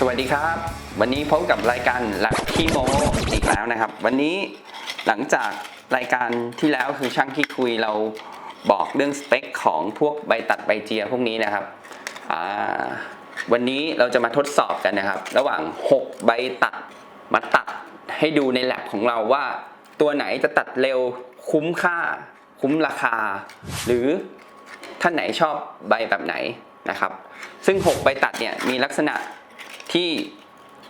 สวัสดีครับ วันนี้พบกับรายการหลักขี้โมอีกแล้วนะครับ วันนี้หลังจากรายการที่แล้วคือช่างที่คุยเราบอกเรื่องสเปคของพวกใบตัดใบเจียพวกนี้นะครับวันนี้เราจะมาทดสอบกันนะครับ ระหว่าง 6 ใบตัดมาตัดให้ดูในแลบของเราว่า ตัวไหนจะตัดเร็วคุ้มค่า คุ้มราคา หรือท่านไหนชอบใบแบบไหนนะครับ ซึ่ง 6 ใบตัดเนี่ยมีลักษณะ ที่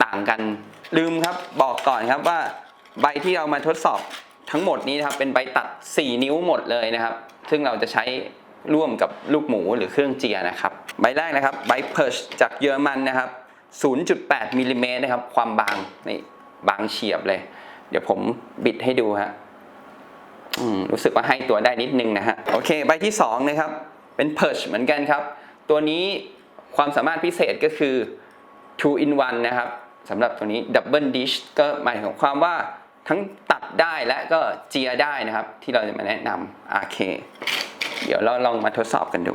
ต่างกันลืมครับบอกก่อนครับว่าใบที่เรามาทดสอบทั้งหมดนี้นะครับเป็นใบตัด 4 นิ้วหมดเลยนะครับ ซึ่งเราจะใช้ร่วมกับลูกหมูหรือเครื่องเจียนะครับ ใบแรกนะครับใบเพิร์ชจากเยอรมันนะครับ 0.8มิลลิเมตรนะครับ ความบางนี่บางเฉียบเลย เดี๋ยวผมบิดให้ดูฮะรู้สึกว่าให้ตัวได้นิดนึงนะฮะโอเค ใบที่2นะครับเป็น Perch เหมือนกันครับ ตัวนี้ความสามารถพิเศษก็คือ 2 in 1 นะครับสำหรับตัวนี้ Double Dish ก็หมายถึงความว่าทั้งตัดได้และก็เจียได้นะครับ ที่เราจะมาแนะนำโอเคเดี๋ยวเราลองมาทดสอบกันดู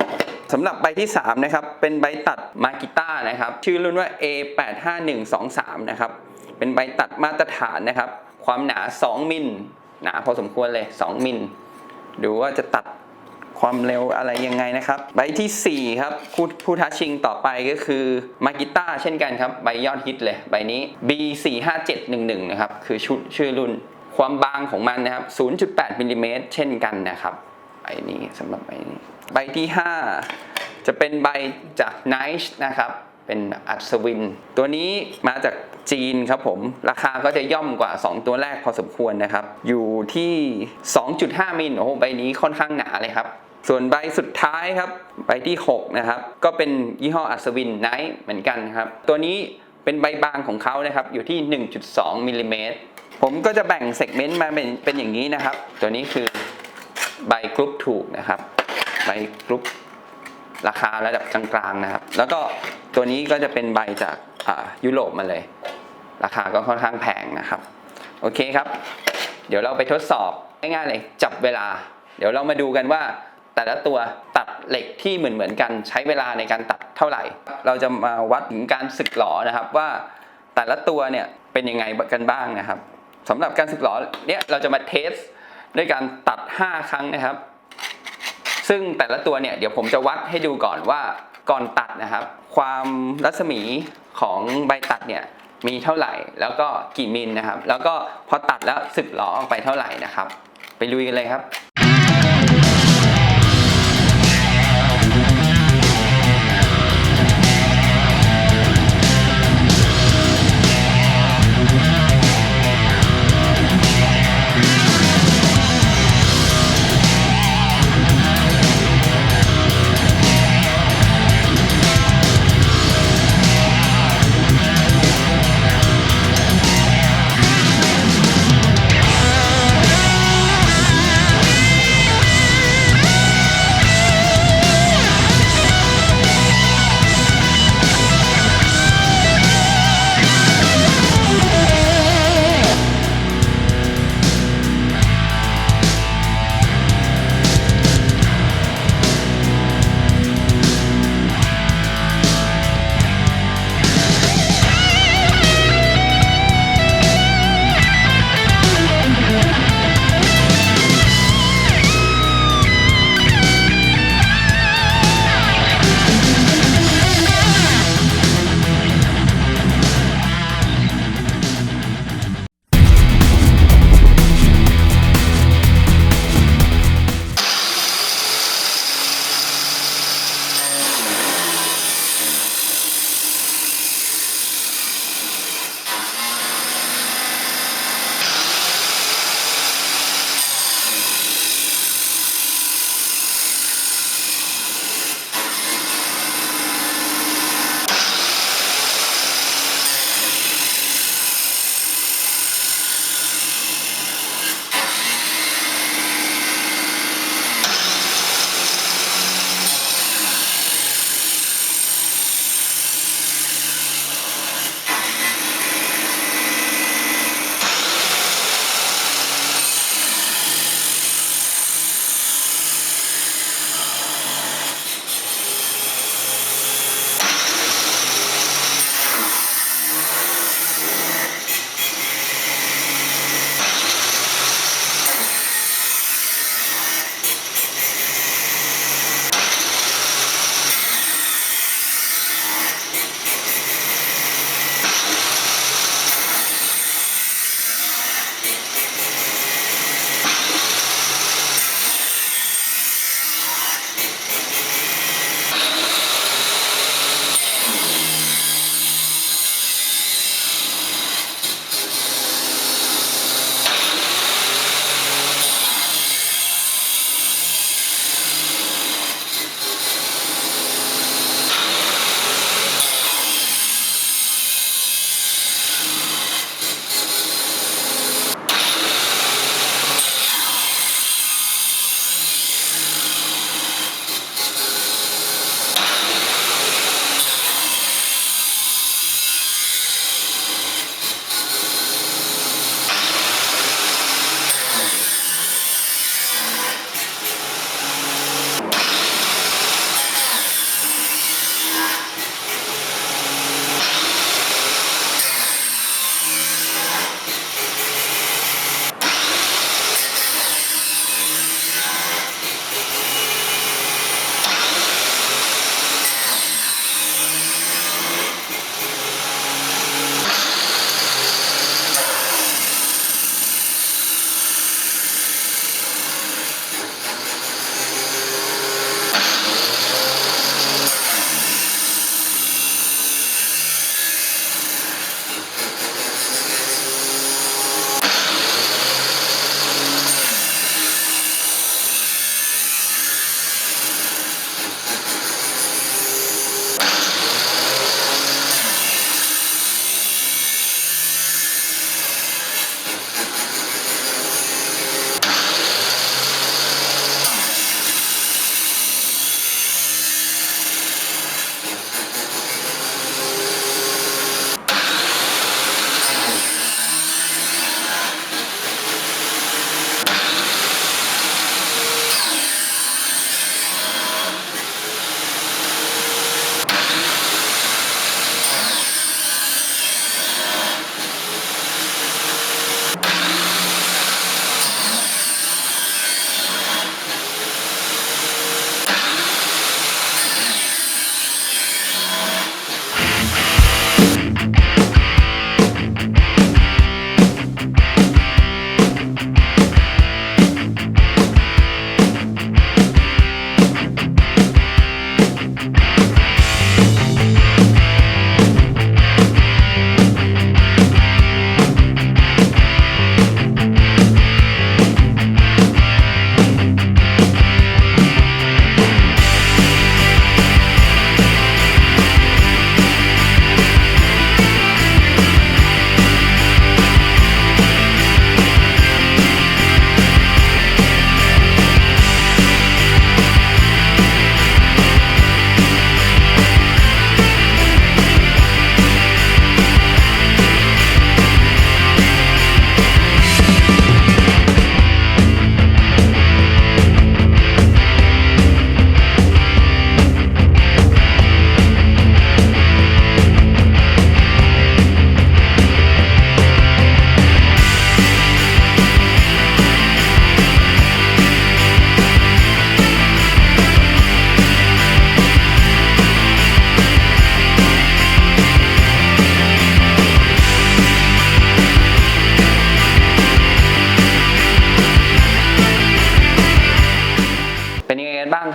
สำหรับใบที่ 3 นะครับ เป็นใบตัดมากิต้านะครับ ชื่อรุ่นว่า A85123 นะครับ เป็นใบตัดมาตรฐานนะครับ ความหนา 2 มิลหนาพอสมควรเลย 2 มิลดูว่าจะตัด ความเร็วอะไรยังไงนะครับ ใบทีสี่ 4 ครับผู้ผู้ท้าชิงต่อไปก็คือมากิต้าเช่นกันครับ ใบยอดฮิตเลย ใบนี้ B45711 นะครับ คือชุดชื่อรุ่นความบางของมันนะครับ 0.8มิลลิเมตรเช่นกันนะครับใบนี้สำหรับใบนี้ ใบที่ 5 จะเป็นใบจาก Nice นะครับ เป็นอัศวิน ตัวนี้มาจาก จีนครับผม ราคาก็จะย่อมกว่า 2 ตัวแรกพอสมควรนะครับ อยู่ที่ 2.5 มิลโอ้โหใบนี้ค่อนข้างหนาเลยครับ ส่วนใบสุดท้ายครับ ใบที่ 6 นะครับ ก็เป็นยี่ห้ออัศวินไนท์เหมือนกันครับ ตัวนี้เป็นใบบางของเขานะครับ อยู่ที่ 1.2มิลลิเมตรผมก็จะแบ่งเซกเมนต์มาเป็นเป็นอย่างนี้นะครับ ตัวนี้คือใบกรุ๊ปถูกนะครับ ใบกรุ๊ปราคาระดับกลางๆนะครับ แล้วก็ตัวนี้ก็จะเป็นใบจากยุโรปมาเลย ราคาก็ค่อนข้างแพงนะครับ โอเคครับ เดี๋ยวเราไปทดสอบง่ายๆเลยจับเวลา เดี๋ยวเรามาดูกันว่า แต่ละตัวตัดเหล็กที่เหมือนๆกันใช้เวลาในการตัดเท่าไหร่ เราจะมาวัดถึงการสึกหลอนะครับว่าแต่ละตัวเนี่ยเป็นยังไงกันบ้างนะครับสำหรับการสึกหลอเนี่ยเราจะมาเทสด้วยการตัด 5 ครั้งนะครับ ซึ่งแต่ละตัวเนี่ยเดี๋ยวผมจะวัดให้ดูก่อนว่าก่อนตัดนะครับ ความรัศมีของใบตัดเนี่ย มีเท่าไหร่ แล้วก็กี่มิลนะครับ แล้วก็พอตัดแล้วสึกหลอออกไปเท่าไหร่นะครับ ไปลุยกันเลยครับ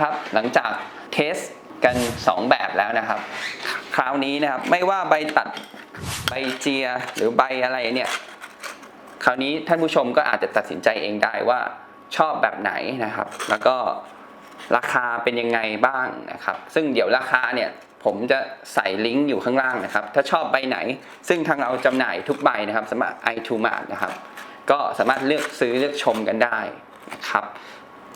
ครับ หลังจากเทสกัน 2 แบบแล้วนะครับ คราวนี้นะครับไม่ว่าใบตัดใบเจียหรือใบอะไรเนี่ยคราวนี้ท่านผู้ชมก็อาจจะตัดสินใจเองได้ว่าชอบแบบไหนนะครับ แล้วก็ราคาเป็นยังไงบ้างนะครับ ซึ่งเดี๋ยวราคาเนี่ยผมจะใส่ลิงก์อยู่ข้างล่างนะครับ ถ้าชอบใบไหน ซึ่งทางเราจำหน่ายทุกใบนะครับสำหรับ i t o m a r t นะครับ ก็สามารถเลือกซื้อเลือกชมกันได้นะครับ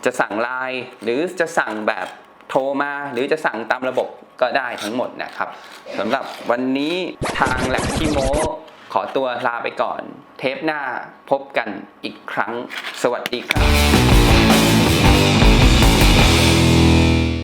จะสั่งไลน์หรือจะสั่งแบบโทรมา หรือจะสั่งตามระบบก็ได้ทั้งหมดนะครับสำหรับวันนี้ทางแหลกที่โมขอตัวลาไปก่อน เทปหน้าพบกันอีกครั้ง สวัสดีครับ